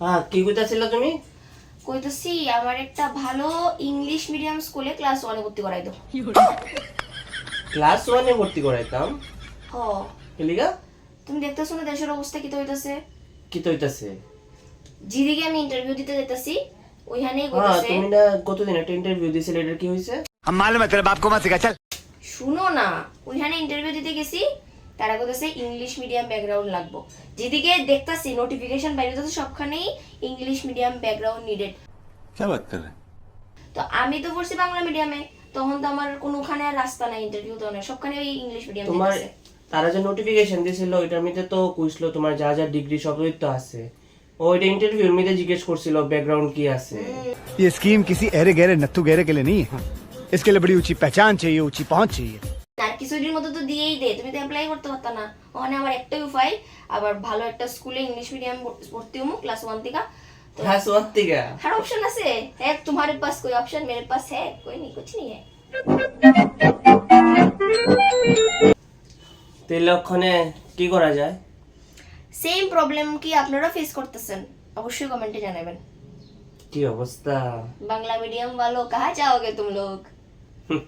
হ্যাঁ কি কইতাছিল তুমি কইতেছি আমার একটা ভালো ইংলিশ মিডিয়াম স্কুলে ক্লাস ওয়ানে ভর্তি করাই দাও ক্লাস ওয়ানে ভর্তি করাইতাম হ এলিগা তুমি দেখতেছো না দেশের অবস্থা কি তো হইতাছে কি তো হইতাছে যেদিকে আমি ইন্টারভিউ দিতে যেতেছি ওইখানেই হ্যাঁ কইতাছে তুমি না কতদিন একটা ইন্টারভিউ দিছিলে এটার কি হয়েছে हम मालूम है तेरे बाप को मत सिखा चल শুনো না ওইখানে ইন্টারভিউ দিতে গেছি তারা কইতাছে ইংলিশ মিডিয়াম ব্যাকগ্রাউন্ড লাগবো যেদিকে দেখতাছি নোটিফিকেশন বাইরে তো সবখানেই ইংলিশ মিডিয়াম ব্যাকগ্রাউন্ড নিডেড क्या बात कर रहे हैं তো আমি তো পড়ছি বাংলা মিডিয়ামে তখন তো আমার কোনো ওখানে আর রাস্তা নাই ইন্টারভিউ তো নাই সবখানে ওই ইংলিশ মিডিয়াম তোমার তারা যে নোটিফিকেশন দিছিল ওইটার মধ্যে তো কইছিল তোমার যা যা ডিগ্রি সবই তো আছে ও ওইটা ইন্টারভিউর মধ্যে জিজ্ঞেস করছিল ব্যাকগ্রাউন্ড কি আছে ये स्कीम किसी अरे गहरे नत्थु गहरे के लिए नहीं है इसके लिए बड़ी ऊंची पहचान चाहिए ऊंची पहुंच चाहिए আর কিছুদিনের মতো তো দিয়েই দে তুমি তো অ্যাপ্লাই করতে পারতা না ওখানে আমার একটাই উপায় আবার ভালো একটা স্কুলে ইংলিশ মিডিয়াম ভর্তি হমু ক্লাস ওয়ান থেকে তো ক্লাস ওয়ান থেকে हर ऑप्शन আছে है तुम्हारे पास कोई ऑप्शन मेरे पास है कोई नहीं कुछ नहीं है তো এই লক্ষণে কি করা যায় সেম প্রবলেম কি আপনারা ফেস করতেছেন অবশ্যই কমেন্টে জানাবেন কি অবস্থা বাংলা मीडियम वालों कहाँ जाओगे तुम लोग হুম,